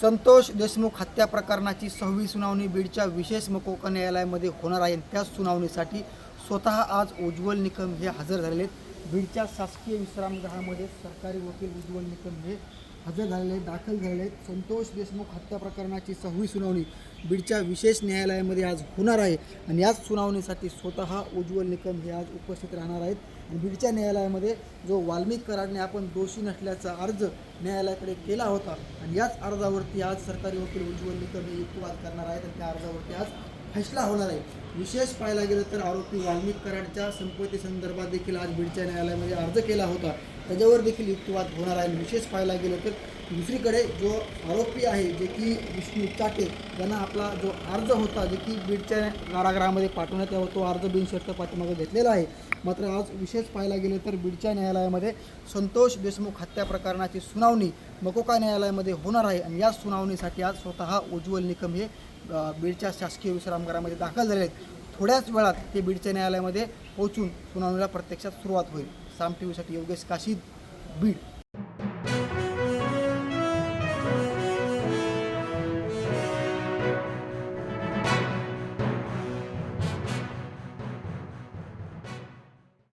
संतोष देशमुख हत्या प्रकरणाची सहावी सुनावणी बीडच्या विशेष मकोका न्यायालयामध्ये होणार आहे. त्याच सुनावणीसाठी स्वतः आज उज्ज्वल निकम हे हजर झालेले आहेत. बीडच्या शासकीय विश्रामगृहामध्ये सरकारी वकील उज्ज्वल निकम हे हजर झालेले आहेत दाखल झालेले आहेत. संतोष देशमुख हत्या प्रकरणाची सहावी सुनावणी बीडच्या विशेष न्यायालयामध्ये आज होणार आहे. आणि याच सुनावणीसाठी स्वतः उज्ज्वल निकम हे आज उपस्थित राहणार आहेत. आणि बीडच्या न्यायालयामध्ये जो वाल्मिक कराडने आपण दोषी नसल्याचा अर्ज न्यायालयाकडे केला होता आणि याच अर्जावरती आज सरकारी वकील उज्ज्वल निकम हे युक्तिवाद करणार आहेत आणि त्या अर्जावरती आज फैसला होणार आहे. विशेष पाहायला गेलं तर आरोपी वाल्मिक कराडच्या संपत्ती संदर्भात देखील आज बीडच्या न्यायालयामध्ये अर्ज केला होता. त्याच्यावर देखील युक्तिवाद होणार आहे. विशेष पाहायला गेलं तर दुसरीकडे जो आरोपी आहे जे की विष्णू चाटे यांना आपला जो अर्ज होता जे की बीडच्या कारागृहामध्ये पाठवण्यात यावा तो अर्ज बिनशर्त पाठीमागे घेतलेला आहे. मात्र आज विशेष पाहायला गेलं तर बीडच्या न्यायालयामध्ये संतोष देशमुख हत्या प्रकरणाची सुनावणी मकोका न्यायालयामध्ये होणार आहे. आणि या सुनावणीसाठी आज स्वतः उज्ज्वल निकम हे बीडच्या शासकीय विश्रामगृहामध्ये दाखल झाले आहेत. थोड्याच वेळात ते बीडच्या न्यायालयामध्ये पोहोचून सुनावणीला प्रत्यक्षात सुरुवात होईल. साम टी व्हीसाठी योगेश काशीद बीड.